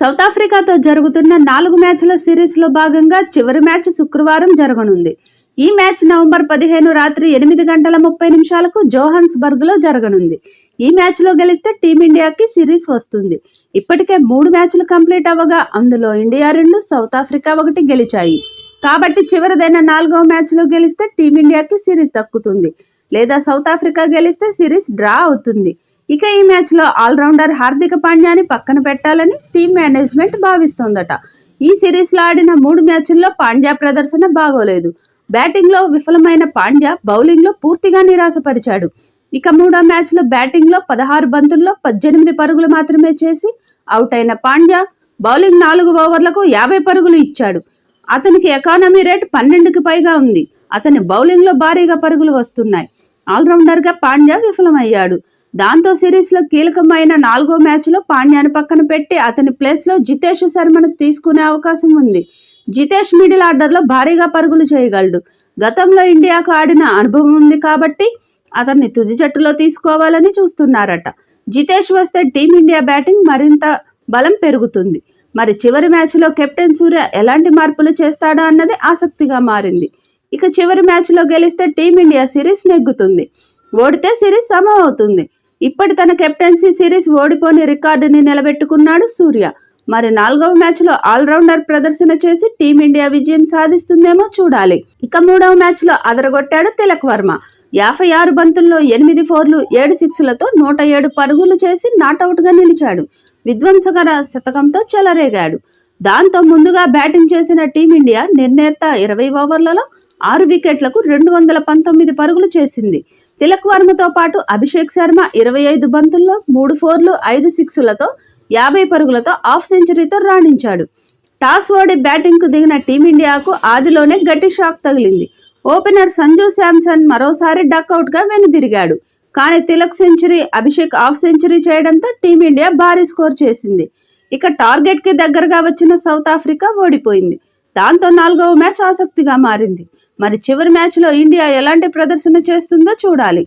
South ఆఫ్రికాతో జరుగుతున్న నాలుగు మ్యాచ్ల సిరీస్లో భాగంగా చివరి మ్యాచ్ శుక్రవారం జరగనుంది. ఈ మ్యాచ్ నవంబర్ పదిహేను రాత్రి ఎనిమిది గంటల ముప్పై నిమిషాలకు జోహాన్స్బర్గ్లో జరగనుంది. ఈ మ్యాచ్లో గెలిస్తే టీమిండియాకి సిరీస్ వస్తుంది. ఇప్పటికే మూడు మ్యాచ్లు కంప్లీట్ అవ్వగా అందులో ఇండియా రెండు సౌత్ ఆఫ్రికా ఒకటి గెలిచాయి. కాబట్టి చివరిదైన నాలుగవ మ్యాచ్లో గెలిస్తే టీమిండియాకి సిరీస్ దక్కుతుంది. లేదా సౌత్ ఆఫ్రికా గెలిస్తే సిరీస్ డ్రా అవుతుంది. ఇక ఈ మ్యాచ్లో ఆల్రౌండర్ హార్దిక పాండ్యాని పక్కన పెట్టాలని టీం మేనేజ్మెంట్ భావిస్తోందట. ఈ సిరీస్లో ఆడిన మూడు మ్యాచ్ల్లో పాండ్యా ప్రదర్శన బాగోలేదు. బ్యాటింగ్లో విఫలమైన పాండ్యా బౌలింగ్లో పూర్తిగా నిరాశపరిచాడు. ఇక మూడో మ్యాచ్లో బ్యాటింగ్లో పదహారు బంతుల్లో పద్దెనిమిది పరుగులు మాత్రమే చేసి అవుట్ అయిన పాండ్యా బౌలింగ్ నాలుగు ఓవర్లకు యాభై పరుగులు ఇచ్చాడు. అతనికి ఎకానమీ రేట్ పన్నెండుకి పైగా ఉంది. అతని బౌలింగ్లో భారీగా పరుగులు వస్తున్నాయి. ఆల్రౌండర్గా పాండ్యా విఫలమయ్యాడు. దాంతో సిరీస్లో కీలకమైన నాలుగో మ్యాచ్లో పాండ్యాను పక్కన పెట్టి అతని ప్లేస్లో జితేష్ శర్మను తీసుకునే అవకాశం ఉంది. జితేష్ మిడిల్ ఆర్డర్లో భారీగా పరుగులు చేయగలడు. గతంలో ఇండియాకు ఆడిన అనుభవం ఉంది కాబట్టి అతన్ని తుది జట్టులో తీసుకోవాలని చూస్తున్నారట. జితేష్ వస్తే టీమిండియా బ్యాటింగ్ మరింత బలం పెరుగుతుంది. మరి చివరి మ్యాచ్లో కెప్టెన్ సూర్య ఎలాంటి మార్పులు చేస్తాడా అన్నది ఆసక్తిగా మారింది. ఇక చివరి మ్యాచ్లో గెలిస్తే టీమిండియా సిరీస్ నెగ్గుతుంది. ఓడితే సిరీస్ సమం అవుతుంది. ఇప్పటి తన కెప్టెన్సీ సిరీస్ ఓడిపోని రికార్డుని నిలబెట్టుకున్నాడు సూర్య. మరి నాలుగవ మ్యాచ్లో ఆల్రౌండర్ ప్రదర్శన చేసి టీమిండియా విజయం సాధిస్తుందేమో చూడాలి. ఇక మూడవ మ్యాచ్లో అదరగొట్టాడు తిలక్ వర్మ. యాభై ఆరు బంతుల్లో ఎనిమిది ఫోర్లు ఏడు సిక్స్లతో నూట ఏడు పరుగులు చేసి నాటౌట్గా నిలిచాడు. విధ్వంసకర శతకంతో చెలరేగాడు. దాంతో ముందుగా బ్యాటింగ్ చేసిన టీమిండియా నిర్ణేత ఇరవై ఓవర్లలో ఆరు వికెట్లకు రెండు వందల పంతొమ్మిది పరుగులు చేసింది. తిలక్ వర్మతో పాటు అభిషేక్ శర్మ ఇరవై ఐదు బంతుల్లో మూడు ఫోర్లు ఐదు సిక్సులతో యాభై పరుగులతో హాఫ్ సెంచరీతో రాణించాడు. టాస్ ఓడి బ్యాటింగ్కు దిగిన టీమిండియాకు ఆదిలోనే గట్టి షాక్ తగిలింది. ఓపెనర్ సంజు శాంసన్ మరోసారి డక్అవుట్గా వెనుదిరిగాడు. కానీ Tilak century Abhishek half century చేయడంతో టీమిండియా భారీ స్కోర్ చేసింది. ఇక టార్గెట్కి దగ్గరగా వచ్చిన సౌత్ ఆఫ్రికా ఓడిపోయింది. దాంతో నాలుగవ మ్యాచ్ ఆసక్తిగా మారింది. మరి చివరి మ్యాచ్లో ఇండియా ఎలాంటి ప్రదర్శన చేస్తుందో చూడాలి.